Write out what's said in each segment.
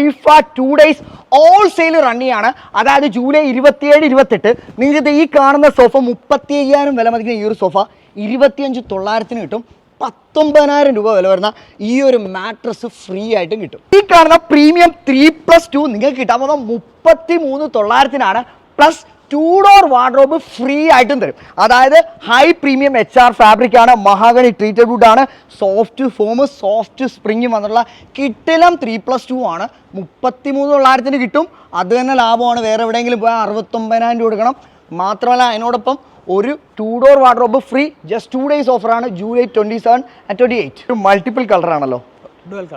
FIFA two days all sale റണ്ണിയാണ് അതായത് July ഇരുപത്തിയേഴ് ഇരുപത്തെട്ട് നിങ്ങൾക്ക് ഈ കാണുന്ന സോഫ മുപ്പത്തി അയ്യായിരം വില മതിക്കുന്ന ഈ ഒരു സോഫ ഇരുപത്തിയഞ്ച് തൊള്ളായിരത്തിന് കിട്ടും. പത്തൊമ്പതിനായിരം രൂപ വില വരുന്ന ഈ ഒരു മാട്രസ് ഫ്രീ ആയിട്ടും കിട്ടും. ഈ കാണുന്ന പ്രീമിയം ത്രീ പ്ലസ് ടു നിങ്ങൾക്ക് കിട്ടാൻ പോകുന്ന മുപ്പത്തി മൂന്ന് തൊള്ളായിരത്തിനാണ്. Plus two door wardrobe free ആയിട്ടും തരും. അതായത് high premium H R fabric ആണ് മഹാഗണി ട്രീറ്റഡ് വുഡ് ആണ് സോഫ്റ്റ് ഫോം സോഫ്റ്റ് സ്പ്രിങ്ങും വന്നുള്ള കിട്ടിലം ത്രീ പ്ലസ് ടു ആണ്. മുപ്പത്തി മൂന്ന് തൊള്ളായിരത്തിന് കിട്ടും. അത് തന്നെ ലാഭമാണ്. വേറെ എവിടെയെങ്കിലും പോയാൽ അറുപത്തൊമ്പതിനായിരം രൂപ കൊടുക്കണം. മാത്രമല്ല അതിനോടൊപ്പം ഒരു two door wardrobe free just two days ഓഫറാണ് July twenty seven and twenty eight multiple കളറാണല്ലോ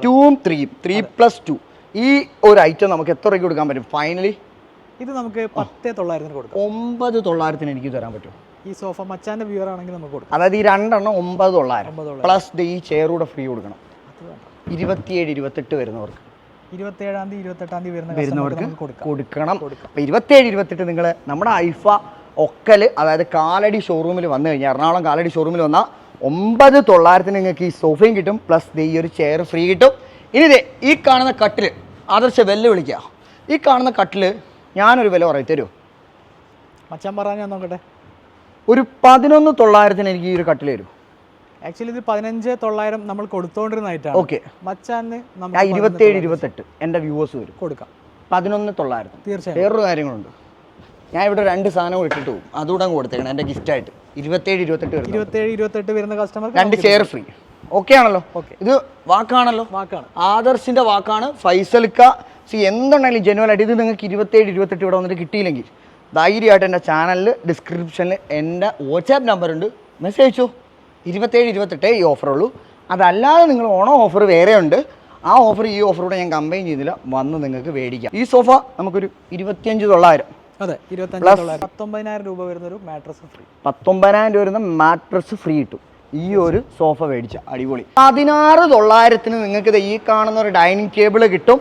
ടൂവും ത്രീയും ത്രീ പ്ലസ് ടു ഈ ഒരു ഐറ്റം നമുക്ക് എത്ര രൂപയ്ക്ക് കൊടുക്കാൻ പറ്റും? ഫൈനലി ഇത് നമുക്ക് പത്തേ തൊള്ളായിരത്തിന് കൊടുക്കാം. ഒമ്പത് തൊള്ളായിരത്തിന് എനിക്ക് തരാൻ പറ്റും. ഈ സോഫ മച്ചാന്റെ വ്യൂവർ ആണെങ്കിൽ നമുക്ക് കൊടുക്കാം. അതായത് ഈ രണ്ടെണ്ണം ഒമ്പത് തൊള്ളായിരം. പ്ലസ് ഈ ചെയർ കൂടെ ഫ്രീ കൊടുക്കണം. ഇരുപത്തിയേഴ് ഇരുപത്തെട്ട് വരുന്നവർക്ക്. ഇരുപത്തേഴാം തീയതി ഇരുപത്തെട്ടാം തീയതി വരുന്ന വരുന്നവർക്ക് കൊടുക്കണം. കൊടുക്കാം. അപ്പോൾ ഇരുപത്തേഴ് ഇരുപത്തെട്ട് നിങ്ങൾ നമ്മുടെ ഐഫ ഒക്കൽ അതായത് കാലടി ഷോറൂമിൽ വന്നു കഴിഞ്ഞാൽ എറണാകുളം കാലടി ഷോറൂമിൽ വന്നാൽ ഒമ്പത് തൊള്ളായിരത്തിന് നിങ്ങൾക്ക് ഈ സോഫയും കിട്ടും. പ്ലസ് ദേ ഈ ഒരു ചെയർ ഫ്രീ കിട്ടും. ഇനി ദേ ഈ കാണുന്ന കട്ടിൽ ആദർശ വെല്ലുവിളിക്കുക ഈ കാണുന്ന കട്ടിൽ ഞാനൊരു വില പറയും തരുമോ മച്ചാൻ പറഞ്ഞാൽ നോക്കട്ടെ. ഒരു പതിനൊന്ന് തൊള്ളായിരത്തിന് എനിക്ക് ഈ ഒരു കട്ടിൽ തരും. ആക്ച്വലി ഇത് പതിനഞ്ച് തൊള്ളായിരം നമ്മൾ കൊടുത്തോണ്ടിരുന്ന ഐറ്റാണ് ഓക്കെ. മച്ചാന് ഞാൻ ഇരുപത്തേഴ് ഇരുപത്തെട്ട് എന്റെ വ്യൂവേഴ്സ് വരും. കൊടുക്കാം. പതിനൊന്ന് തൊള്ളായിരത്തി തീർച്ചയായും. വേറൊരു കാര്യങ്ങളുണ്ട്. ഞാൻ ഇവിടെ രണ്ട് സാധനം ഇട്ടിട്ട് പോകും. അതുകൂടെ അങ്ങ് കൊടുത്തേക്കണം എന്റെ ഗിഫ്റ്റായിട്ട് ഇരുപത്തേഴ് ഇരുപത്തെട്ട് വരും ഇരുപത്തേഴ് ഇരുപത്തെട്ട് വരുന്ന കസ്റ്റമർ രണ്ട് ചെയർ ഫ്രീ ഓക്കെ ആണല്ലോ? ഓക്കെ ഇത് വാക്കാണല്ലോ? വാക്കാണ്. ആദർശിന്റെ വാക്കാണ് ഫൈസൽക്ക സി എന്തുണ്ടെങ്കിലും ജെനുവൽ ആയിട്ട് ഇത് നിങ്ങൾക്ക് ഇരുപത്തേഴ് ഇരുപത്തെട്ട് ഇവിടെ വന്നിട്ട് കിട്ടിയില്ലെങ്കിൽ ധൈര്യമായിട്ട് എന്റെ ചാനലിൽ ഡിസ്ക്രിപ്ഷനിൽ എന്റെ വാട്സാപ്പ് നമ്പർ ഉണ്ട്. മെസ്സേജ് അയച്ചോ. ഇരുപത്തേഴ് ഇരുപത്തെട്ടേ ഈ ഓഫറുള്ളൂ അതല്ലാതെ നിങ്ങൾ ഓണം ഓഫർ വേറെയുണ്ട് ആ ഓഫർ ഈ ഓഫറോടെ ഞാൻ കമ്പൈൻ ചെയ്തില്ല. വന്ന് നിങ്ങൾക്ക് മേടിക്കാം. ഈ സോഫ നമുക്കൊരു ഇരുപത്തിയഞ്ച് തൊള്ളായിരം. അതെ പത്തൊമ്പതിനായിരം രൂപ വരുന്ന ഒരു മാട്രസ് ഫ്രീ പത്തൊമ്പതിനായിരം രൂപ വരുന്ന മാട്രസ് ഫ്രീ കിട്ടും. ഈ ഒരു സോഫ മേടിച്ച. അടിപൊളി. പതിനാറ് തൊള്ളായിരത്തിന് നിങ്ങൾക്ക് ഈ കാണുന്ന ഒരു ഡൈനിങ് ടേബിൾ കിട്ടും.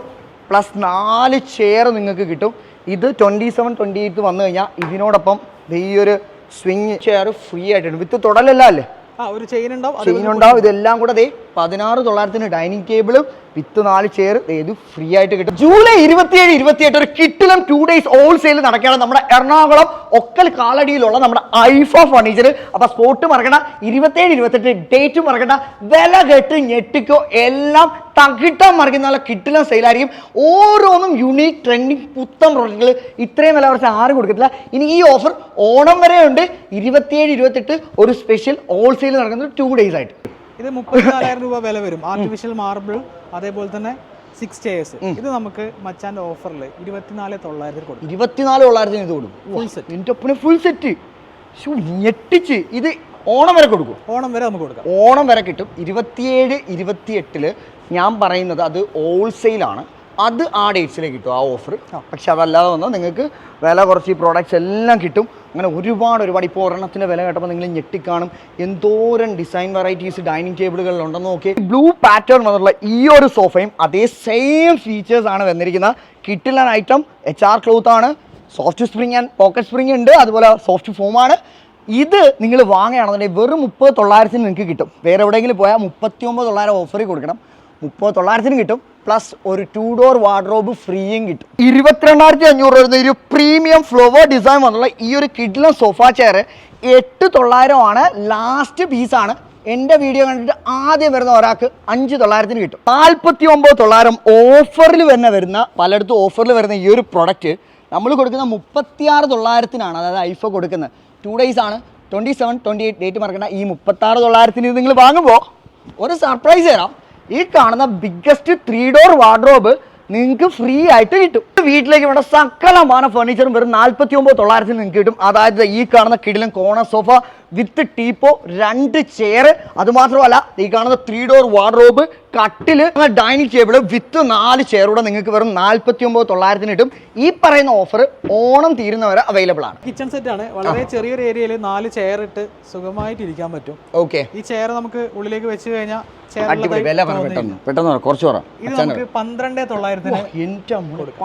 പ്ലസ് നാല് ചെയർ നിങ്ങൾക്ക് കിട്ടും. ഇത് ട്വന്റി സെവൻ ട്വന്റി എയ്റ്റ് വന്നു കഴിഞ്ഞാൽ ഇതിനോടൊപ്പം ഈ ഒരു സ്വിങ് ചെയർ ഫ്രീ ആയിട്ടുണ്ട്. വിത്ത് തുടലല്ല അല്ലേ? ആ ഒരു ചെയിൻ ഉണ്ടാവും. അത് ചെയിൻ ഉണ്ടാവും. ഇതെല്ലാം കൂടെ ദേ പതിനാറ് തൊള്ളായിരത്തിന് ഡൈനിങ് ടേബിളും വിത്ത് നാല് ചെയർ. ഇത് ഫ്രീ ആയിട്ട് കിട്ടും. ജൂലൈ ഇരുപത്തിയേഴ് ഇരുപത്തിയെട്ട് ഒരു കിട്ടിലും ടു ഡേയ്സ് ഓൾ സെയിൽ നടക്കുകയാണ് നമ്മുടെ എറണാകുളം ഒക്കൽ കാലടിയിലുള്ള നമ്മുടെ ഐഫ ഫർണിച്ചർ അപ്പൊ സ്പോട്ട് മറക്കണ്ട. ഇരുപത്തേഴ് ഇരുപത്തെട്ട് ഡേറ്റ് മറക്കണ്ട. വില കെട്ട് ഞെട്ടിക്കോ. എല്ലാം തകിട്ടം മറിക്കുന്ന നല്ല കിട്ടിലും സെയിലായിരിക്കും ഓരോന്നും യുണീക്ക് ട്രെൻഡിങ് പുത്തൻ പ്രൊഡക്റ്റുകൾ ഇത്രയും വില കുറച്ച് ആരും കൊടുക്കത്തില്ല. ഇനി ഈ ഓഫർ ഓണം വരെ ഉണ്ട് ഇരുപത്തിയേഴ് ഇരുപത്തെട്ട് ഒരു സ്പെഷ്യൽ ഹോൾസെയിൽ സെയിൽ നടക്കുന്നത് ടു ഡേയ്സ് ആയിട്ട്. ഇത് മുപ്പത്തിനാലായിരം രൂപ വില വരും. ആർട്ടിഫിഷ്യൽ മാർബിൾ അതേപോലെ തന്നെ സിക്സ് ചെയേഴ്സ് ഇത് നമുക്ക് മച്ചാന്റെ ഓഫറിൽ ഇരുപത്തിനാല് തൊള്ളായിരത്തിൽ കൊടുക്കും. ഇരുപത്തിനാല് തൊള്ളായിരത്തിന് ഇത് കൊടുക്കും. എന്റെ ഒപ്പിന് ഫുൾ സെറ്റ് ഞെട്ടിച്ച്. ഇത് ഓണം വരെ കൊടുക്കും. ഓണം വരെ നമുക്ക് കൊടുക്കാം. ഓണം വരെ കിട്ടും. ഇരുപത്തിയേഴ് ഇരുപത്തിയെട്ടിൽ ഞാൻ പറയുന്നത് അത് ഹോൾസെയിലാണ് അത് ആ ഡേറ്റ്സിലേക്ക് കിട്ടും ആ ഓഫർ പക്ഷെ അതല്ലാതെ വന്നാൽ നിങ്ങൾക്ക് വില കുറച്ച് ഈ പ്രോഡക്റ്റ്സ് എല്ലാം കിട്ടും. അങ്ങനെ ഒരുപാട് ഒരുപാട് ഇപ്പോൾ ഒരെണ്ണത്തിന്റെ വില കേട്ടപ്പോൾ നിങ്ങൾ ഞെട്ടിക്കാണും. എന്തോരം ഡിസൈൻ വെറൈറ്റീസ് ഡൈനിങ് ടേബിളുകളിൽ ഉണ്ടെന്ന് നോക്കി. ബ്ലൂ പാറ്റേൺ വന്നിട്ടുള്ള ഈ ഒരു സോഫയും അതേ സെയിം ഫീച്ചേഴ്സ് ആണ് വന്നിരിക്കുന്ന. കിട്ടില്ല ഐറ്റം എച്ച് ആർ ക്ലോത്ത് ആണ്. Soft spring and pocket spring ഉണ്ട്. അതുപോലെ സോഫ്റ്റ് ഫോമാണ് ഇത് നിങ്ങൾ വാങ്ങുകയാണെന്നുണ്ടെങ്കിൽ വെറും മുപ്പത് തൊള്ളായിരത്തിന് നിങ്ങൾക്ക് കിട്ടും. വേറെ എവിടെയെങ്കിലും പോയാൽ മുപ്പത്തി ഒമ്പത് തൊള്ളായിരം ഓഫറിൽ കൊടുക്കണം. മുപ്പത് തൊള്ളായിരത്തിന് കിട്ടും. പ്ലസ് ഒരു ടു ഡോർ വാർഡ്രോബ് ഫ്രീയും കിട്ടും. ഇരുപത്തിരണ്ടായിരത്തി അഞ്ഞൂറ് വരുന്ന ഒരു പ്രീമിയം ഫ്ലവർ ഡിസൈൻ വന്നുള്ള ഈ ഒരു കിഡ്ലൻ സോഫ ചെയർ എട്ട് തൊള്ളായിരമാണ് ലാസ്റ്റ് പീസാണ് എന്റെ വീഡിയോ കണ്ടിട്ട് ആദ്യം വരുന്ന ഒരാൾക്ക് അഞ്ച് തൊള്ളായിരത്തിന് കിട്ടും. നാൽപ്പത്തി ഒമ്പത് തൊള്ളായിരം ഓഫറിൽ തന്നെ വരുന്ന പലയിടത്തും ഓഫറിൽ വരുന്ന ഈ ഒരു പ്രൊഡക്റ്റ് നമ്മൾ കൊടുക്കുന്ന മുപ്പത്തിയാറ് തൊള്ളായിരത്തിനാണ് അതായത് ഐഫോ കൊടുക്കുന്നത്. ടു ഡേയ്സ് ആണ്. Twenty seven twenty eight date മറക്കണ്ട. ഈ മുപ്പത്താറ് തൊള്ളായിരത്തിന് നിങ്ങൾ വാങ്ങുമ്പോൾ ഒരു സർപ്രൈസ് തരാം. ഈ കാണുന്ന ബിഗ്ഗസ്റ്റ് ത്രീ ഡോർ വാർഡ്രോബ് നിങ്ങൾക്ക് ഫ്രീ ആയിട്ട് കിട്ടും. വീട്ടിലേക്ക് വേണ്ട സകലമാന ഫർണിച്ചറും വെറും നാൽപ്പത്തി ഒമ്പത് തൊള്ളായിരത്തിന് നിങ്ങൾക്ക് കിട്ടും. അതായത് ഈ കാണുന്ന കിടിലും കോണ സോഫ വിത്ത് ടീപ്പോ രണ്ട് ചെയർ അതുമാത്രമല്ല ഈ കാണുന്ന ത്രീ ഡോർ വാർഡ്രോബ് കട്ടിൽ ഡൈനിങ് ടേബിൾ വിത്ത് നാല് ചെയറൂടെ നിങ്ങൾക്ക് വെറും നാൽപ്പത്തി ഒമ്പത് തൊള്ളായിരത്തിന് കിട്ടും. ഈ പറയുന്ന ഓഫർ ഓണം തീരുന്നവരെ അവൈലബിൾ ആണ്. കിച്ചൺ സെറ്റ് ആണ്. വളരെ ചെറിയൊരു ഏരിയയിൽ നാല് ചെയർ ഇട്ട് സുഖമായിട്ട് ഇരിക്കാൻ പറ്റും. ഓക്കെ. ഈ ചെയർ നമുക്ക് ഉള്ളിലേക്ക് വെച്ച് കഴിഞ്ഞാൽ പെട്ടെന്ന് പെട്ടെന്ന് പറ. കുറച്ച് പറ. ഇത് നമുക്ക് പന്ത്രണ്ട് തൊള്ളായിരത്തിന്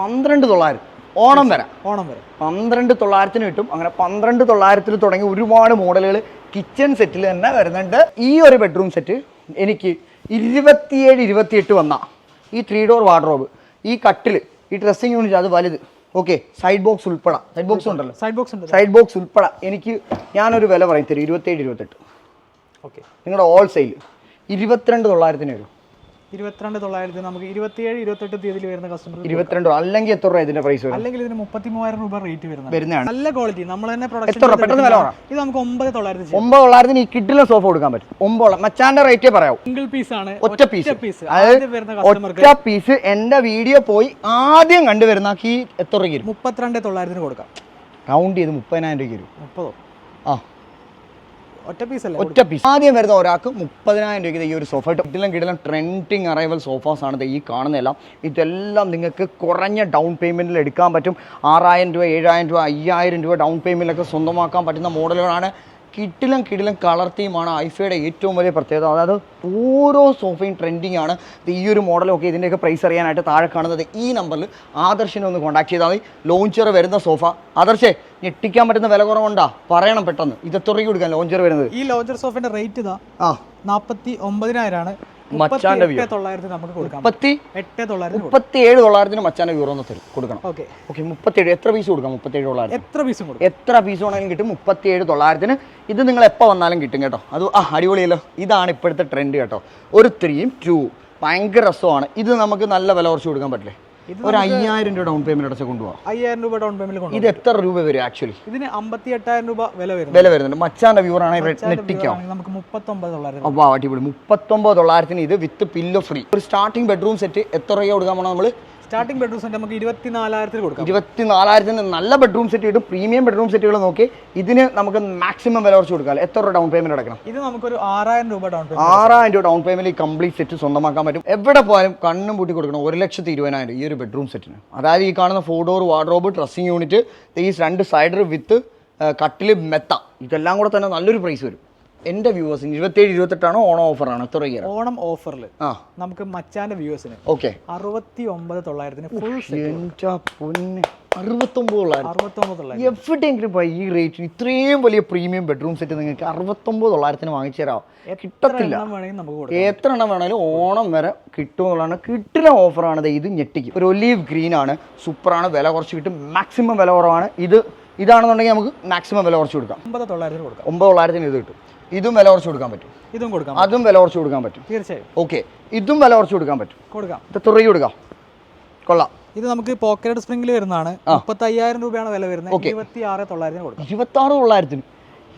പന്ത്രണ്ട് തൊള്ളായിരം. ഓണം വരെ. ഓണം വരെ. പന്ത്രണ്ട് തൊള്ളായിരത്തിന് കിട്ടും. അങ്ങനെ പന്ത്രണ്ട് തൊള്ളായിരത്തിൽ തുടങ്ങി ഒരുപാട് മോഡലുകൾ കിച്ചൺ സെറ്റിൽ തന്നെ വരുന്നുണ്ട്. ഈ ഒരു ബെഡ്റൂം സെറ്റ് എനിക്ക് ഇരുപത്തിയേഴ് ഇരുപത്തിയെട്ട് വന്ന. ഈ ത്രീ ഡോർ വാർഡ്രോബ് ഈ കട്ടിൽ ഈ ഡ്രസ്സിങ് യൂണിറ്റ് അത് വലുത്. ഓക്കെ സൈഡ് ബോക്സ് ഉൾപ്പെടെ. സൈഡ് ബോക്സ് ഉണ്ടല്ലോ. സൈഡ് ബോക്സ് ഉണ്ട് സൈഡ് ബോക്സ് ഉൾപ്പെടെ. എനിക്ക് ഞാനൊരു വില പറയും തരും. ഇരുപത്തേഴ് ഇരുപത്തെട്ട്. ഓക്കെ നിങ്ങളുടെ ഹോൾസെയിൽ ഇരുപത്തിരണ്ട് തൊള്ളായിരത്തിന് വരും. ഇരുപത്തിരണ്ട് തൊള്ളായിരത്തി നമുക്ക് ഇരുപത്തിയേഴ് ഇരുപത്തെട്ട് തീയതിയിൽ വരുന്ന കസ്റ്റമർ ഇരുപത്തിരണ്ട്? അല്ലെങ്കിൽ എത്ര രൂപ ഇതിന്റെ പ്രൈസ് അല്ലെങ്കിൽ ഇതിന് മുപ്പത്തി മൂവായിരം രൂപ റേറ്റ് വരുന്നത് നല്ല ക്വാളിറ്റി നമ്മൾ തന്നെ പറ. ഇത് നമുക്ക് ഒമ്പത് തൊള്ളായിരത്തി ഒമ്പത് തൊള്ളായിരത്തിന് ഈ കിഡിലെ സോഫ കൊടുക്കാൻ പറ്റും. ഒമ്പത് മച്ചാന്റെ റേറ്റ് പറയാവൂ. സിംഗിൾ പീസ് ആണ്. ഒറ്റ പീസ് പീസ് ഒറ്റ പീസ് എന്റെ വീഡിയോ പോയി ആദ്യം കണ്ടുവരുന്ന ഈ എത്ര രൂപ മുപ്പത്തിരണ്ട് തൊള്ളായിരത്തിന് കൊടുക്കാം. റൗണ്ട് ചെയ്ത് മുപ്പതിനായിരം രൂപയ്ക്ക് വരും. മുപ്പതോ? ആ. ഒറ്റ പീസ് ആദ്യം വരുന്ന ഒരാൾക്ക് മുപ്പതിനായിരം രൂപയ്ക്ക് ഈ ഒരു സോഫ കിട്ടിലും കിടിലും ട്രെൻഡിങ് അറൈവൽ സോഫാസ് ആണ് ഈ കാണുന്നതെല്ലാം. ഇതെല്ലാം നിങ്ങൾക്ക് കുറഞ്ഞ ഡൗൺ പേയ്മെന്റിൽ എടുക്കാൻ പറ്റും. ആറായിരം രൂപ ഏഴായിരം രൂപ അയ്യായിരം രൂപ ഡൗൺ പേയ്മെന്റിലൊക്കെ സ്വന്തമാക്കാൻ പറ്റുന്ന മോഡലുകളാണ് കിട്ടിലും കിടിലം കളർ തീമാണ് ഐഫയുടെ ഏറ്റവും വലിയ പ്രത്യേകത. അതായത് ഓരോ സോഫയും ട്രെൻഡിങ് ആണ്. ഈ ഒരു മോഡലൊക്കെ ഇതിന്റെയൊക്കെ പ്രൈസ് അറിയാനായിട്ട് താഴെ കാണുന്നത് ഈ നമ്പറിൽ ആദർശിനെ ഒന്ന് കോൺടാക്ട് ചെയ്താൽ മതി. ലോഞ്ചർ വരുന്ന സോഫ ആദർശേ ഞെട്ടിക്കാൻ പറ്റുന്ന വില കുറവുണ്ടാ? പറയണം പെട്ടെന്ന്. ഇത് എത്ര കൊടുക്കാൻ ലോഞ്ചർ വരുന്നത്? ഈ ലോഞ്ചർ സോഫയുടെ റേറ്റ് ഇതാ ആ. നാൽപ്പത്തി ഒമ്പതിനായിരമാണ് മച്ചാന്റെ തൊള്ളായിരത്തി നമുക്ക് കൊടുക്കാം മുപ്പത്തി എട്ട് തൊള്ളായിരത്തി മുപ്പത്തി ഏഴ് തൊള്ളായിരത്തിന് മച്ചാന്റെ ഒന്ന് തരും. കൊടുക്കണം. ഓക്കെ. ഓക്കെ മുപ്പത്തേഴ് എത്ര പീസ് കൊടുക്കാം മുപ്പത്തേഴ് തൊള്ളായിരത്തിന്? എത്ര പീസും കൊടുക്കും? എത്ര പീസ് വേണമെങ്കിലും കിട്ടും? മുപ്പത്തിയേഴ് തൊള്ളായിരത്തിന്. ഇത് നിങ്ങൾ എപ്പോൾ വന്നാലും കിട്ടും കേട്ടോ. അത് ആ അടിപൊളിയല്ലോ. ഇതാണ് ഇപ്പോഴത്തെ ട്രെൻഡ് കേട്ടോ. ഒരു ത്രീയും ടൂ ഭയങ്കര രസമാണ്. ഇത് നമുക്ക് നല്ല വില കുറച്ച് കൊടുക്കാൻ പറ്റില്ലേ? ഒരു അയ്യായിരം രൂപ ഡൗൺ പേയ്മെന്റ് അടച്ച കൊണ്ടുപോകാം അയ്യായിരം രൂപ ഡൗൺ പേയ്മെന്റ് ഇത് എത്ര രൂപ വരും ആക്ച്വലി ഇതിന് അമ്പത്തി എട്ടായിരം രൂപ വില വരും വില വരുന്നുണ്ട്. മച്ചാന്റെ വ്യൂർ ആണെങ്കിൽ നെറ്റിക്കാം? നമുക്ക് മുപ്പത്തൊമ്പത് തൊള്ളായിരത്തി അപ്പോൾ അടിപൊളി. മുപ്പത്തൊമ്പത് തൊള്ളായിരത്തിന് ഇത് വിത്ത് പില്ലോ ഫ്രീ ഒരു സ്റ്റാർട്ടിംഗ് ബെഡ്റൂം സെറ്റ് എത്ര രൂപ കൊടുക്കാൻ പോകണം നമ്മൾ സ്റ്റാർട്ടിംഗ് ബെഡ്റൂം സെറ്റ് നമുക്ക് ഇരുപത്തിനാലായിരത്തിൽ കൊടുക്കാം. ഇരുപത്തിനാലായിരത്തിന് നല്ല ബെഡ്റൂം സെറ്റ് കിട്ടും. പ്രീമിയം ബെഡ്റൂം സെറ്റുകൾ നോക്കി. ഇതിന് നമുക്ക് മാക്സിമം വില കുറച്ച് കൊടുക്കാം. എത്ര രൂപ ഡൗൺ പേയ്മെന്റ് അടക്കണം ഇത് നമുക്കൊരു ആറായിരം രൂപ ഡൗൺ പേയ്മെന്റ് ആറായിരം രൂപ ഡൗൺ പേയ്മെന്റ് കംപ്ലീറ്റ് സെറ്റ് സ്വന്തമാക്കാൻ പറ്റും. എവിടെ പോയാലും കണ്ണും പൂട്ടി കൊടുക്കണം. ഒരു ലക്ഷത്തി ഇരുപതിനായിരം ഈ ഒരു ബെഡ്റൂം സെറ്റിന് അതായത് ഈ കാണുന്ന four door wardrobe dressing unit ഈ രണ്ട് സൈഡർ വിത്ത് കട്ടിൽ മെത്ത ഇതെല്ലാം കൂടെ തന്നെ നല്ലൊരു പ്രൈസ് വരും. എന്റെ വ്യൂവേഴ്സിന് ഇരുപത്തേഴ് ഇരുപത്തെട്ടാണോ ഓണം ഓഫറാണ്? എത്ര രൂപ ഓണം ഓഫറിൽ ആ. നമുക്ക് മച്ചാന്റെ വ്യൂവേഴ്സിന് ഓക്കെ. അറുപത്തി ഒമ്പത് തൊള്ളായിരത്തിന് ഫുൾ പൊന്ന്. എവിടെയെങ്കിലും പോയി ഈ റേറ്റിന് ഇത്രയും വലിയ പ്രീമിയം ബെഡ്റൂം സെറ്റ് നിങ്ങൾക്ക് അറുപത്തൊമ്പത് തൊള്ളായിരത്തിന് വാങ്ങിച്ചു തരാം കിട്ടത്തില്ല. എത്ര എണ്ണം വേണമെങ്കിലും ഓണം വരെ കിട്ടുമെന്നുള്ളതാണ് കിട്ടുന്ന ഓഫറാണ്. ഇത് ഞെട്ടിക്കും. ഒരു ഒലീവ് ഗ്രീൻ ആണ്. സൂപ്പറാണ്. വില കുറച്ച് കിട്ടും. മാക്സിമം വില കുറവാണ്. ഇത് ഇതാണെന്നുണ്ടെങ്കിൽ നമുക്ക് മാക്സിമം വില കുറച്ച് കൊടുക്കാം. ഒമ്പത് തൊള്ളായിരത്തിന് കൊടുക്കാം. ഒമ്പത് തൊള്ളായിരത്തിന് ഇത് കിട്ടും. ഇതും വില കുറച്ച് കൊടുക്കാൻ പറ്റും. ഇതും കൊടുക്കാം അതും വില കുറച്ച് കൊടുക്കാൻ പറ്റും. തീർച്ചയായും. ഓക്കെ. ഇതും വില കുറച്ച് കൊടുക്കാൻ പറ്റും. കൊടുക്കാം. ഇത് തുറയി കൊടുക്കാം. കൊള്ളാം. ഇത് നമുക്ക് പോക്കറ്റ് സ്പ്രിംഗിൽ വരുന്നതാണ്. മുപ്പത്തി അയ്യായിരം രൂപയാണ് വില വരുന്നത്. ഇരുപത്തി ആറ് തൊള്ളായിരത്തിന് കൊടുക്കാം. ഇരുപത്താറ് തൊള്ളായിരത്തിന്.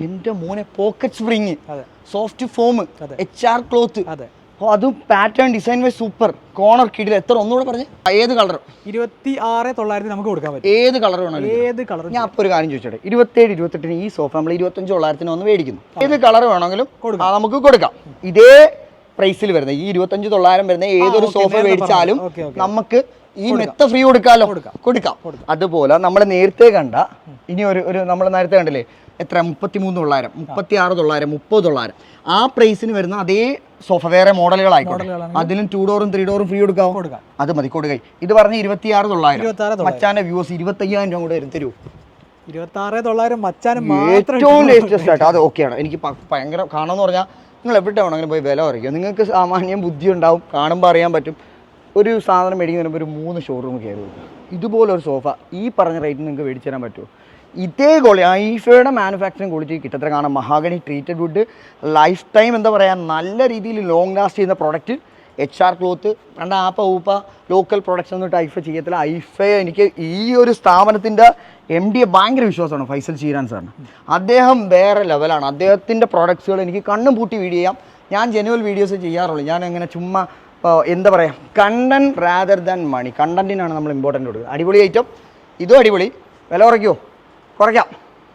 എന്റെ മോനെ പോക്കറ്റ് സ്പ്രിങ്. അതെ. Soft foam. H R cloth. അതെ. അതും pattern design wise super corner കിടിൽ എത്ര ഒന്നുകൂടെ പറഞ്ഞു? ഏത് കളർ ഇരുപത്തി ആറ് തൊള്ളായിരത്തി നമുക്ക് കൊടുക്കാൻ പറ്റും. ഏത് കളർ വേണം ഏത് കളർ ഞാൻ അപ്പോൾ ഒരു കാര്യം ചോദിച്ചോട്ടെ. ഇരുപത്തേഴ് ഇരുപത്തെട്ടിന് ഈ സോഫ നമ്മൾ ഇരുപത്തഞ്ച് തൊള്ളായിരത്തിന് ഒന്ന് മേടിക്കുന്നു. ഏത് കളർ വേണമെങ്കിലും നമുക്ക് കൊടുക്കാം. ഇതേ പ്രൈസിൽ വരുന്ന ഈ ഇരുപത്തഞ്ച് തൊള്ളായിരം വരുന്ന ഏതൊരു സോഫ മേടിച്ചാലും. നമുക്ക് ഈ മെത്ത ഫ്രീ കൊടുക്കാമല്ലോ കൊടുക്കാം. അതുപോലെ നമ്മൾ നേരത്തെ കണ്ട ഇനി ഒരു ഒരു നമ്മൾ നേരത്തെ കണ്ടില്ലേ? എത്ര? മുപ്പത്തി മൂന്ന് തൊള്ളായിരം മുപ്പത്തി ആറ് തൊള്ളായിരം മുപ്പത് തൊള്ളായിരം. ആ പ്രൈസിന് വരുന്ന അതേ സോഫ വേറെ മോഡലുകളായിക്കോട്ടെ. അതിലും ടു ഡോറും ത്രീ ഡോറും ഫ്രീ കൊടുക്കാം. അത് മതി കൊടുക്കുക ഇത് പറഞ്ഞ ഇരുപത്തി ആറ് തൊള്ളായിരം. മച്ചാന്റെ വ്യൂസ് ഇരുപത്തയ്യായിരം രൂപ കൂടെ വരും തരൂ. ഇരുപത്തി തൊള്ളായിരം മച്ചാനും ഏറ്റവും ലേറ്റസ്റ്റ് ആയിട്ട് അത് ഓക്കെയാണ്. എനിക്ക് ഭയങ്കര കാണാമെന്ന് പറഞ്ഞാൽ നിങ്ങൾ എവിടെ വേണമെങ്കിലും പോയി വില കുറയ്ക്കുക നിങ്ങൾക്ക് സാമാന്യം ബുദ്ധി ഉണ്ടാവും കാണുമ്പോൾ അറിയാൻ പറ്റും. ഒരു സാധനം മേടിക്കുന്നതിന് ഒരു മൂന്ന് ഷോറൂം കയറി ഇതുപോലൊരു സോഫ ഈ പറഞ്ഞ റേറ്റിന് നിങ്ങൾക്ക് മേടിച്ചു തരാൻ പറ്റുമോ? ഇതേ ക്വാളിറ്റി ഐഫയുടെ മാനുഫാക്ചറിങ് ക്വാളിറ്റി കിട്ടത്ര കാണാം mahogany treated wood life time എന്താ പറയുക നല്ല രീതിയിൽ ലോങ് ലാസ്റ്റ് ചെയ്യുന്ന പ്രൊഡക്റ്റ് എച്ച് ആർ ക്ലോത്ത് പണ്ട് ആപ്പ ഊപ്പ ലോക്കൽ പ്രൊഡക്ട്സ് ഒന്നും ഐഫ ചെയ്യത്തില്ല. ഐഫയെ എനിക്ക് ഈ ഒരു സ്ഥാപനത്തിന്റെ എം ഡിയെ ഭയങ്കര വിശ്വാസമാണ് ഫൈസൽ ചീരാൻ സാറിന് അദ്ദേഹം വേറെ ലെവലാണ് അദ്ദേഹത്തിന്റെ പ്രൊഡക്ട്സുകൾ എനിക്ക് കണ്ണും പൂട്ടി വീഡിയോ ചെയ്യാം. ഞാൻ ജനുവൽ വീഡിയോസ് ചെയ്യാറുള്ളൂ. ഞാൻ അങ്ങനെ ചുമ്മാ എന്താ പറയുക കണ്ടന്റ് റാദർ ദാൻ മണി കണ്ടന്റിനാണ് നമ്മൾ ഇമ്പോർട്ടന്റ് കൊടുക്കുക. അടിപൊളി ഐറ്റം ഇതും അടിപൊളി. വില കുറയ്ക്കുമോ കുറയ്ക്കാം.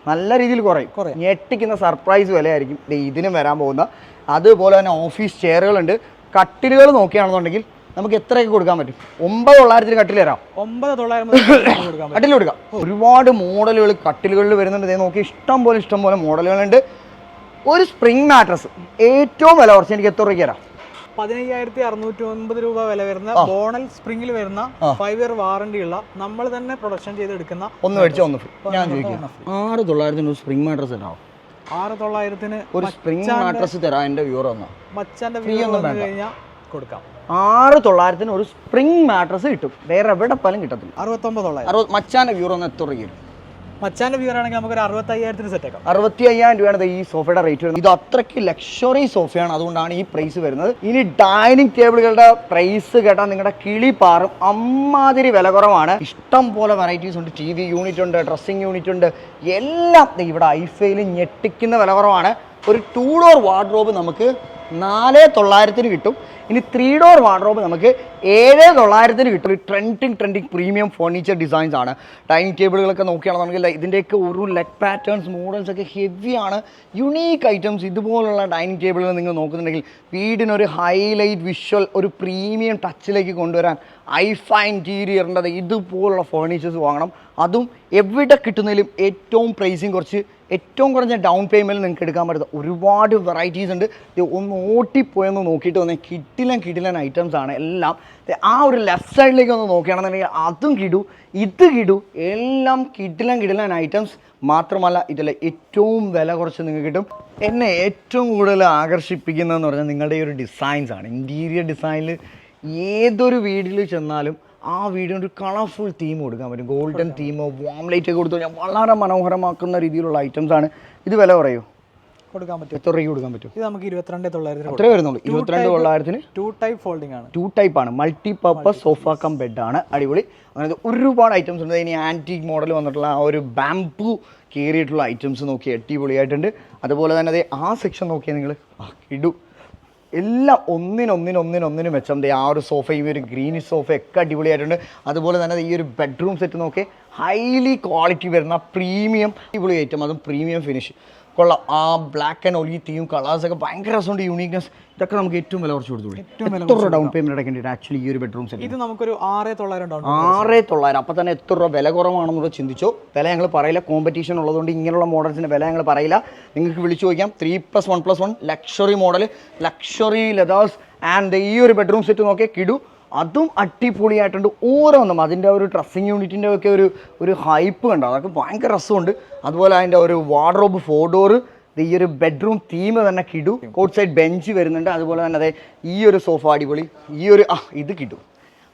നല്ല രീതിയിൽ കുറയും. കുറയും. ഞെട്ടിക്കുന്ന സർപ്രൈസ് വിലയായിരിക്കും. ഇതിനും വരാൻ പോകുന്ന. അതുപോലെ തന്നെ ഓഫീസ് ചെയറുകളുണ്ട് കട്ടിലുകൾ നോക്കുകയാണെന്നുണ്ടെങ്കിൽ നമുക്ക് എത്രയൊക്കെ കൊടുക്കാൻ പറ്റും? ഒമ്പത് തൊള്ളായിരത്തിന് കട്ടിൽ തരാം ഒമ്പത് തൊള്ളായിരം കട്ടിൽ കൊടുക്കാം. ഒരുപാട് മോഡലുകൾ കട്ടിലുകളിൽ വരുന്നുണ്ട്. ഇതേ നോക്കി ഇഷ്ടം പോലെ ഇഷ്ടം പോലെ മോഡലുകളുണ്ട്. ഒരു സ്പ്രിംഗ് മാട്രസ് ഏറ്റവും വില കുറച്ച് എനിക്ക് എത്ര രൂപയ്ക്ക് തരാം? പതിനയ്യായിരത്തി അറുന്നൂറ്റി ഒൻപത് രൂപ വില വരുന്ന ബോണൽ സ്പ്രിംഗിൽ വരുന്ന ഫൈവ് ഇയർ വാറണ്ടി ഉള്ള നമ്മൾ തന്നെ പ്രൊഡക്ഷൻ ചെയ്തെടുക്കുന്ന ഒന്ന് മേടിച്ച ഒന്ന് ഞാൻ ചോദിക്കാം. ആറ് തൊള്ളായിരത്തിന് ഒരു സ്പ്രിംഗ് മാട്രസ് ഉണ്ടാവും ആറ് തൊള്ളായിരത്തിന് ഒരു സ്പ്രിംഗ് മാട്രസ് തരാം എന്റെ വ്യൂറ ഒന്ന്. മച്ചാന്റെ Free വീട് ഒന്നും. കഴിഞ്ഞാൽ കൊടുക്കാം. ആറ് തൊള്ളായിരത്തിന് ഒരു സ്പ്രിംഗ് മാട്രസ് കിട്ടും. വേറെ എവിടെ പോലും കിട്ടത്തില്ല. അറുപത്തൊമ്പത് തൊള്ളായിരം. അറുപത് മച്ചാന്റെ വ്യൂർ ഒന്ന് എത്ര രൂപ വരും മച്ചാന്റെ വ്യൂർ ആണെങ്കിൽ നമുക്ക് ഒരു അറുപത്തി അയ്യായിരത്തിന് സെറ്റ് ആക്കാം. അറുപത്തി അയ്യായിരം രൂപയാണ് ഈ സോഫയുടെ റേറ്റ് വരുന്നത്. ഇത് അത്രയ്ക്ക് ലക്ഷറി സോഫയാണ്. അതുകൊണ്ടാണ് ഈ പ്രൈസ് വരുന്നത്. ഇനി ഡൈനിങ് ടേബിളുകളുടെ പ്രൈസ് കേട്ടാൽ നിങ്ങളുടെ കിളി പാറും. അമ്മാതിരി വില കുറവാണ്. ഇഷ്ടം പോലെ വെറൈറ്റീസ് ഉണ്ട്. ടി വി യൂണിറ്റ് ഉണ്ട് ഡ്രസ്സിംഗ് യൂണിറ്റ് ഉണ്ട്. എല്ലാം ഇവിടെ ഐഫയിൽ ഞെട്ടിക്കുന്ന വില കുറവാണ്. ഒരു ടൂ ഡോർ വാർഡ്രോബ് നമുക്ക് നാല് തൊള്ളായിരത്തിന് കിട്ടും. ഇനി ത്രീ ഡോർ വാർഡ്രോബ് നമുക്ക് ഏഴ് തൊള്ളായിരത്തിന് കിട്ടും. ഒരു trending trending premium furniture designs ആണ്. ഡൈനിങ് ടേബിളുകളൊക്കെ നോക്കുകയാണെന്നുണ്ടെങ്കിൽ ഇതിന്റെയൊക്കെ ഒരു ലെഗ് പാറ്റേൺസ് മോഡൽസ് ഒക്കെ ഹെവിയാണ് യുണീക്ക് ഐറ്റംസ് ഇതുപോലുള്ള ഡൈനിങ് ടേബിളുകൾ നിങ്ങൾ നോക്കുന്നുണ്ടെങ്കിൽ വീടിനൊരു ഹൈലൈറ്റ് വിഷ്വൽ ഒരു പ്രീമിയം ടച്ചിലേക്ക് കൊണ്ടുവരാൻ ഐഫൈ ഇന്റീരിയറിന്റെ ഇതുപോലുള്ള ഫേർണിച്ചേഴ്സ് വാങ്ങണം. അതും എവിടെ കിട്ടുന്നതിലും ഏറ്റവും പ്രൈസിങ് കുറച്ച് ഏറ്റവും കുറഞ്ഞ ഡൗൺ പേയ്മെന്റ് നിങ്ങൾക്ക് എടുക്കാൻ പറ്റുന്ന ഒരുപാട് വെറൈറ്റീസ് ഉണ്ട്. ഒന്ന് ഓട്ടിപ്പോയെന്ന് നോക്കിയിട്ട് വന്നാൽ കിട്ടിലൻ കിട്ടിലൻ ഐറ്റംസ് ആണ് എല്ലാം. ആ ഒരു ലെഫ്റ്റ് സൈഡിലേക്ക് ഒന്ന് നോക്കുകയാണെന്നുണ്ടെങ്കിൽ അതും കിടു ഇത് കിടു എല്ലാം കിട്ടിലൻ കിടിലൻ ഐറ്റംസ് മാത്രമല്ല ഇതിൽ ഏറ്റവും വില കുറച്ച് നിങ്ങൾക്ക് കിട്ടും. എന്നെ ഏറ്റവും കൂടുതൽ ആകർഷിപ്പിക്കുന്നതെന്ന് പറഞ്ഞാൽ നിങ്ങളുടെ ഈ ഒരു ഡിസൈൻസ് ആണ്. ഇന്റീരിയർ ഡിസൈനിൽ ഏതൊരു വീട്ടിൽ ചെന്നാലും ആ വീടിന് ഒരു കളർഫുൾ തീം കൊടുക്കാൻ പറ്റും. ഗോൾഡൻ തീമോ വാം ലൈറ്റ് ഒക്കെ കൊടുത്തു കഴിഞ്ഞാൽ വളരെ മനോഹരമാക്കുന്ന രീതിയിലുള്ള ഐറ്റംസ് ആണ്. ഇത് വില പറയോ. കൊടുക്കാൻ പറ്റും. എത്ര രൂപ കൊടുക്കാൻ പറ്റും? ഇത് നമുക്ക് ഇരുപത്തിരണ്ട് തൊള്ളായിരത്തിന് അത്രേ വരുന്നുള്ളൂ. ഇരുപത്തിരണ്ട് തൊള്ളായിരത്തിന് ടു ടൈപ്പ് ഫോൾഡിംഗ് ആണ്. ടു ടൈപ്പ് ആണ്. Multi purpose sofa cum bed ആണ്. അടിപൊളി. അങ്ങനെ ഒരുപാട് ഐറ്റംസ് ഉണ്ട്. ഇനി ആന്റീക് മോഡൽ വന്നിട്ടുള്ള ആ ഒരു ബാംബു കയറിയിട്ടുള്ള ഐറ്റംസ് നോക്കി അടിപൊളിയായിട്ടുണ്ട്. അതുപോലെ തന്നെ അതേ ആ സെക്ഷൻ നോക്കിയാൽ നിങ്ങൾ ഇടു. എല്ലാം ഒന്നിനൊന്നിനൊന്നിനൊന്നിനും മെച്ചം ആ ഒരു സോഫയും ഈ ഒരു ഗ്രീൻ സോഫ ഒക്കെ അടിപൊളിയായിട്ടുണ്ട്. അതുപോലെ തന്നെ ഈ ഒരു ബെഡ്റൂം സെറ്റ് നോക്കി ഹൈലി ക്വാളിറ്റി വരുന്ന പ്രീമിയം അടിപൊളി ഐറ്റം അതും പ്രീമിയം ഫിനിഷ് കൊള്ളാം. ആ ബ്ലാക്ക് ആൻഡ് ഒലി തീം കളേഴ്സൊക്കെ ഭയങ്കര രസമുണ്ട് യൂണീക്നെസ് ഇതൊക്കെ നമുക്ക് ഏറ്റവും വില കുറച്ച് കൊടുത്തു എത്ര രൂപ ഡൗൺ പേയ്മെന്റ് അടക്കേണ്ടി ആക്ച്വലി ഈ ഒരു ബെഡ്റൂം സെറ്റ് ഇത് നമുക്കൊരു ആറ് തൊള്ളായിരം ഡൗൺ ആറ് തൊള്ളായിരം. അപ്പം തന്നെ എത്ര രൂപ വില കുറവാണെന്നുള്ളത് ചിന്തിച്ചോ. വില ഞങ്ങൾ പറയില്ല. കോമ്പറ്റീഷൻ ഉള്ളതുകൊണ്ട് ഇങ്ങനെയുള്ള മോഡൽസിന്റെ വില ഞങ്ങൾ പറയില്ല. നിങ്ങൾക്ക് വിളിച്ചു ചോദിക്കാം. Three plus one plus one luxury model luxury leathers and ഈ ഒരു ബെഡ്റൂം സെറ്റ് നോക്കിയാൽ കിടു. അതും അടിപൊളിയായിട്ടുണ്ട്. ഓരോന്നും അതിന്റെ ഒരു ഡ്രസ്സിങ് യൂണിറ്റിന്റെ ഒക്കെ ഒരു ഒരു ഹൈപ്പ് കണ്ടോ? അതൊക്കെ ഭയങ്കര രസമുണ്ട്. അതുപോലെ അതിന്റെ ഒരു വാർഡ്രോബ് ഫോർ ഡോറ് ഈ ഒരു ബെഡ്റൂം തീം തന്നെ കിടു. കോട്ട് സൈഡ് ബെഞ്ച് വരുന്നുണ്ട്. അതുപോലെ തന്നെ അതെ ഈ ഒരു സോഫ അടിപൊളി. ഈ ഒരു ആ ഇത് കിട്ടും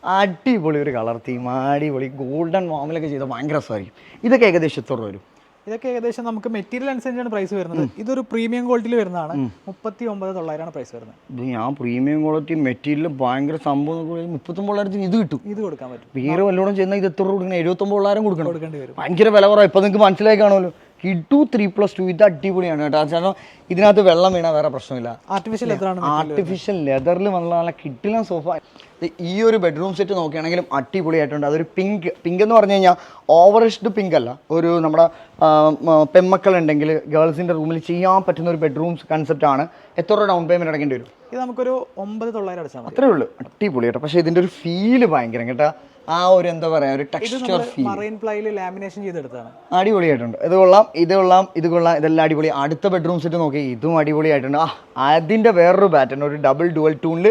അടിപൊളി ഒരു കളർ തീം അടിപൊളി. ഗോൾഡൻ വാമിലൊക്കെ ചെയ്താൽ ഭയങ്കര രസമായിരിക്കും. ഇതൊക്കെ ഏകദേശം എത്ര വരും? ഇതൊക്കെ ഏകദേശം നമുക്ക് മെറ്റീരിയൽ അനുസരിച്ചാണ് പ്രൈസ് വരുന്നത്. ഇതൊരു പ്രീമിയം ക്വാളിറ്റിയിൽ വരുന്നതാണ്. മുപ്പത്തി ഒമ്പത് തൊള്ളായിരമാണ് പ്രൈസ് വരുന്നത്. ഇത് ഞാൻ പ്രീമിയം ക്വാളിറ്റി മെറ്റീരിയൽ ഭയങ്കര സംഭവം മുപ്പത്തൊമ്പതിനായിരത്തിന് ഇത് കിട്ടും. ഇത് കൊടുക്കാൻ പറ്റും. വേറെ വല്ലോടും ചെന്നാൽ ഇത് എത്ര രൂപ കൊടുക്കണം? എഴുപത്തൊമ്പതിനായിരം കൊടുക്കണം. കൊടുക്കേണ്ടി വരും. ഭയങ്കര വില കുറവാണ് ഇപ്പം നിങ്ങൾക്ക് മനസ്സിലായി കാണുമല്ലോ. കിട്ടു ത്രീ പ്ലസ് ടു ഇത് അടിപൊളിയാണ് കേട്ടോ. കാരണം ഇതിനകത്ത് വെള്ളം വീണാൽ വേറെ പ്രശ്നമില്ല. ആർട്ടിഫിഷ്യൽ ആർട്ടിഫിഷ്യൽ ലെതറിൽ വന്നുള്ള നല്ല കിട്ടില്ല സോഫ ഈ ഒരു ബെഡ്റൂം സെറ്റ് നോക്കുകയാണെങ്കിലും അടിപൊളിയായിട്ടുണ്ട്. അതൊരു പിങ്ക് പിങ്ക് എന്ന് പറഞ്ഞു കഴിഞ്ഞാൽ ഓവറിഷ്ഡ് പിങ്ക് അല്ല. ഒരു നമ്മുടെ പെമ്മക്കൾ ഉണ്ടെങ്കിൽ ഗേൾസിന്റെ റൂമിൽ ചെയ്യാൻ പറ്റുന്ന ഒരു ബെഡ്റൂം കൺസെപ്റ്റ് ആണ്. എത്ര രൂപ ഡൗൺ പേയ്മെന്റ് അടക്കേണ്ടി വരും? ഇത് നമുക്കൊരു ഒമ്പത് തൊള്ളായിരം അടച്ചാൽ അത്രേ ഉള്ളൂ. അടിപൊളി കേട്ടോ. പക്ഷേ ഇതിന്റെ ഒരു ഫീൽ ഭയങ്കര കേട്ടോ. ആ ഒരു എന്താ പറയാ ഒരു ടെക്സ്ചർ ഫീൽ മറൈൻ പ്ലൈയിൽ ലാമിനേഷൻ ചെയ്തെടുത്താണ് അടിപൊളിയായിട്ടുണ്ട്. ഇത് കൊള്ളാം ഇത് കൊള്ളാം ഇത് കൊള്ളാം ഇതെല്ലാം അടിപൊളി. അടുത്ത ബെഡ്റൂം സെറ്റ് നോക്കി ഇതും അടിപൊളിയായിട്ടുണ്ട്. ആ അതിന്റെ വേറൊരു പാറ്റേൺ ഒരു ഡബിൾ ഡുവൽ ടൂണിൽ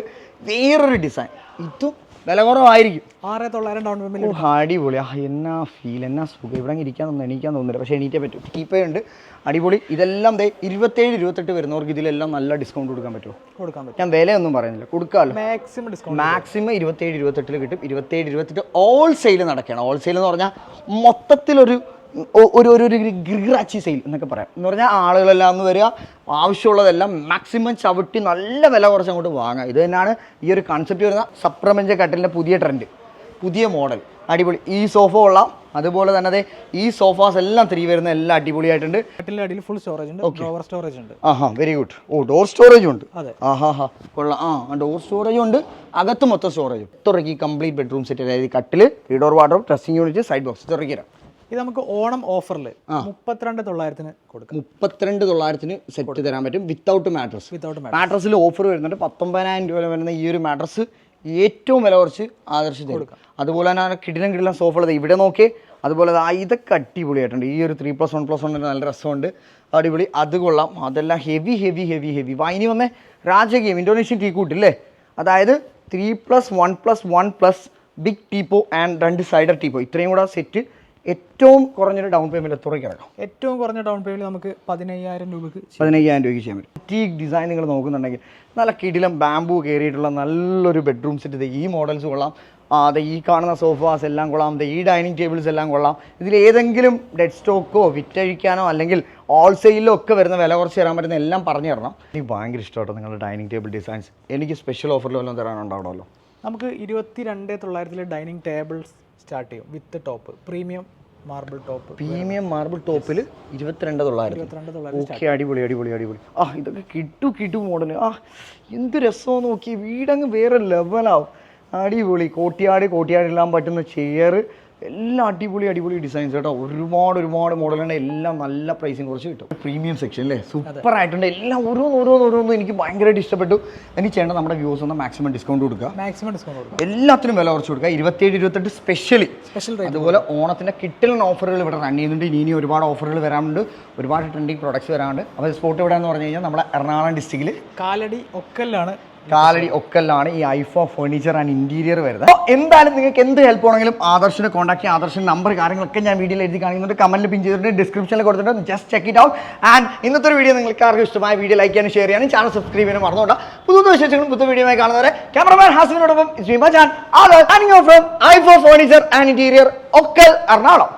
വേറൊരു ഡിസൈൻ ഇതും വില കുറവായിരിക്കും. ആറ് തൊള്ളായിരം ഡൗൺ പേയ്മെന്റ് അടിപൊളി. എന്നാ ഫീൽ എന്നാ സുഖം. ഇവിടെ ഇരിക്കാൻ തോന്നുന്നു എണീക്കാൻ തോന്നുന്നില്ല. പക്ഷേ എണീറ്റേ പറ്റും. കീപ്പേ ഉണ്ട്. അടിപൊളി. ഇതെല്ലാം ദേ ഇരുപത്തേഴ് ഇരുപത്തെട്ട് വരുന്നവർക്ക് ഇതിലെല്ലാം നല്ല ഡിസ്കൗണ്ട് കൊടുക്കാൻ പറ്റുമോ? കൊടുക്കാൻ പറ്റും. ഞാൻ വിലയൊന്നും പറയുന്നില്ല. കൊടുക്കാമല്ലോ. മാക്സിമം ഡിസ്കൗണ്ട് മാക്സിമം ഇരുപത്തേഴ് ഇരുപത്തെട്ടിൽ കിട്ടും. ഇരുപത്തേഴ് ഇരുപത്തെട്ട് ഓൾ സെയിൽ നടക്കുകയാണ്. ഓൾ സെയിൽ എന്ന് പറഞ്ഞാൽ മൊത്തത്തിലൊരു ഒരു ഒരു ഒരു സെയിൽ എന്നൊക്കെ പറയാം. എന്ന് പറഞ്ഞാൽ ആളുകളെല്ലാം ഒന്ന് വരിക ആവശ്യമുള്ളതെല്ലാം മാക്സിമം ചവിട്ടി നല്ല വില കുറച്ച് അങ്ങോട്ട് വാങ്ങുക. ഇത് തന്നെയാണ് ഈ ഒരു കൺസെപ്റ്റ് വരുന്ന സപ്രമഞ്ച കട്ടിലിന്റെ പുതിയ ട്രെൻഡ് പുതിയ മോഡൽ അടിപൊളി. ഈ സോഫ ഉള്ള അതുപോലെ തന്നെ അതെ ഈ സോഫാസ് എല്ലാം ത്രീ വരുന്ന എല്ലാം അടിപൊളിയായിട്ടുണ്ട്. കട്ടിലിന്റെ അടിയിൽ ഫുൾ സ്റ്റോറേജ് ഉണ്ട് ഡ്രോവർ സ്റ്റോറേജ് ഉണ്ട്. ആഹാ വെരി ഗുഡ് ഓ ഡോർ സ്റ്റോറേജും ഉണ്ട്. അതെ. ആഹാ ഹാ കൊള്ളാം. ആ ഡോർ സ്റ്റോറേജും ഉണ്ട്. അകത്ത് മൊത്തം സ്റ്റോറേജും തുറക്കി കംപ്ലീറ്റ് ബെഡ്റൂം സെറ്റ് അതായത് കട്ടിൽ door wardrobe dressing unit side box തുറക്കി തരാം. ഇത് നമുക്ക് ഓണം ഓഫറിൽ മുപ്പത്തിരണ്ട് തൊള്ളായിരത്തിന് കൊടുക്കാം. മുപ്പത്തിരണ്ട് തൊള്ളായിരത്തിന് സെറ്റ് തരാൻ പറ്റും വിത്തൗട്ട് മാട്രസ് വിത്തൗട്ട് മാട്രസിൽ ഓഫർ വരുന്നുണ്ട്. പത്തൊമ്പതിനായിരം രൂപ വരുന്ന ഈ ഒരു മാട്രസ് ഏറ്റവും വില കുറച്ച് ആകർഷിച്ച് കൊടുക്കാം. അതുപോലെ തന്നെ കിടിലം കിടിലം സോഫ സോഫകൾ ഇവിടെ നോക്കി അതുപോലെ ഇതൊക്കെ അടിപൊളിയായിട്ടുണ്ട്. ഈ ഒരു three plus one plus one നല്ല രസമുണ്ട്. അടിപൊളി. അത് കൊള്ളാം. അതെല്ലാം ഹെവി ഹെവി ഹെവി ഹെവി വാ ഇനി വന്നേ രാജകീയം ഇൻഡോനേഷ്യൻ ടീ കൂട്ടില്ലേ അതായത് three plus one plus one plus big teapoy and രണ്ട് സൈഡർ ടീപ്പോ ഇത്രയും കൂടെ സെറ്റ് ഏറ്റവും കുറഞ്ഞൊരു ഡൗൺ പേയ്മെന്റ് എത്ര രൂപയ്ക്ക് ഇറക്കാം? ഏറ്റവും കുറഞ്ഞ ഡൗൺ പേയ്മെന്റ് നമുക്ക് പതിനയ്യായിരം രൂപയ്ക്ക്. പതിനയ്യായിരം രൂപയ്ക്ക് ചെയ്യാൻ പറ്റും. ടീക്ക് ഡിസൈൻ നിങ്ങൾ നോക്കുന്നുണ്ടെങ്കിൽ നല്ല കിടിലം ബാംബു കയറിയിട്ടുള്ള നല്ലൊരു ബെഡ്റൂം സെറ്റ് ഇത് ഈ മോഡൽസ് കൊള്ളാം. അതെ ഈ കാണുന്ന സോഫാസ് എല്ലാം കൊള്ളാം. ദേ ഈ ഡൈനിങ് ടേബിൾസ് എല്ലാം കൊള്ളാം. ഇതിൽ ഏതെങ്കിലും ഡെഡ് സ്റ്റോക്കോ വിറ്റഴിക്കാനോ അല്ലെങ്കിൽ ഹോൾസെയിലോ ഒക്കെ വരുന്ന വില കുറച്ച് തരാൻ പറ്റുന്ന എല്ലാം പറഞ്ഞു തരണം. എനിക്ക് ഭയങ്കര ഇഷ്ടമാട്ടോ നിങ്ങളുടെ ഡൈനിങ് ടേബിൾ ഡിസൈൻസ് എനിക്ക് സ്പെഷ്യൽ ഓഫറിൽ വല്ലതും തരാനുണ്ടാവണമല്ലോ നമുക്ക് ഇരുപത്തി രണ്ട് തൊള്ളായിരത്തിലെ ഡൈനിങ് ടേബിൾസ് സ്റ്റാർട്ട് ചെയ്യും. With top. Premium marble top premium marble ടോപ്പിൽ ഇരുപത്തിരണ്ട് തൊള്ളായിരം ഇരുപത്തിരണ്ട് തൊള്ളായിരം ഓക്കെ അടിപൊളി അടിപൊളി അടിപൊളി. ആ ഇതൊക്കെ കിട്ടു കിട്ടു മോഡൽ ആ എന്ത് രസമാണ് നോക്കി വീടങ്ങ് വേറെ ലെവലാവും അടിപൊളി. കോട്ടിയാടി കോട്ടിയാടില്ലാൻ പറ്റുന്ന ചെയർ എല്ലാം അടിപൊളി അടിപൊളി ഡിസൈൻസ് കേട്ടോ. ഒരുപാട് ഒരുപാട് മോഡലുണ്ട് എല്ലാം നല്ല പ്രൈസിങ് കുറച്ച് കിട്ടും. പ്രീമിയം സെക്ഷൻ അല്ലേ സൂപ്പർ ആയിട്ടുണ്ട്. എല്ലാം ഓരോന്ന് ഓരോന്ന് ഓരോന്നും എനിക്ക് ഭയങ്കരമായിട്ട് ഇഷ്ടപ്പെട്ടു. എനിക്ക് ചെയ്യേണ്ട നമ്മുടെ വ്യൂസ് ഒന്ന് മാക്സിമം ഡിസ്കൗണ്ട് കൊടുക്കുക. മാക്സിമം ഡിസ്കൗണ്ട് കൊടുക്കുക. എല്ലാത്തിനും വില കുറച്ച് കൊടുക്കുക. ഇരുപത്തിയേഴ് ഇരുപത്തെട്ട് സ്പെഷ്യലി സ്പെഷ്യൽ അതുപോലെ ഓണത്തിന്റെ കിട്ടലിന് ഓഫറുകൾ ഇവിടെ റൺ ചെയ്യുന്നുണ്ട്. ഇനി ഇനി ഒരുപാട് ഓഫറുകൾ വരാനുണ്ട് ഒരുപാട് ട്രെൻഡിങ് പ്രോഡക്ട്സ് വരാനുണ്ട് അപ്പോൾ സ്പോട്ട് ഇവിടെ എന്ന് പറഞ്ഞു കഴിഞ്ഞാൽ നമ്മുടെ എറണാകുളം ഡിസ്ട്രിക്റ്റിൽ കാലടി ഒക്കല്ലാണ് കാലടി ഒക്കലാണ് ഈ ഐഫോ ഫർണിച്ചർ ആൻഡ് ഇന്റീരിയർ വരുന്നത്. എന്തായാലും നിങ്ങൾക്ക് എന്ത് ഹെൽപ്പ് ആണെങ്കിലും ആദർശിനെ കോൺടാക്ട് ചെയ്യാം. ആദർശിന്റെ നമ്പർ കാര്യങ്ങളൊക്കെ ഞാൻ വീഡിയോയിൽ എഴുതി കാണിക്കുന്നുണ്ട്. കമന്റിൽ പിൻ ചെയ്തിട്ടുണ്ട്. ഡിസ്ക്രിപ്ഷനിൽ കൊടുത്തിട്ടുണ്ട്. Just check it out and ഇന്നത്തെ ഒരു വീഡിയോ നിങ്ങൾക്ക് ആർക്കും ഇഷ്ടമായ വീഡിയോ ലൈക്ക് ചെയ്യാനും ഷെയർ ചെയ്യാനും ചാനൽ സബ്സ്ക്രൈബ് ചെയ്യാനും മറന്നുകൊണ്ട്. പുതിയ വിശേഷങ്ങളും പുതിയ വീഡിയോ കാണുന്നവരെ ക്യാമറമാൻ ഹാസിനോടൊപ്പം ഐഫോ furniture and interior Okkal Ernakulam.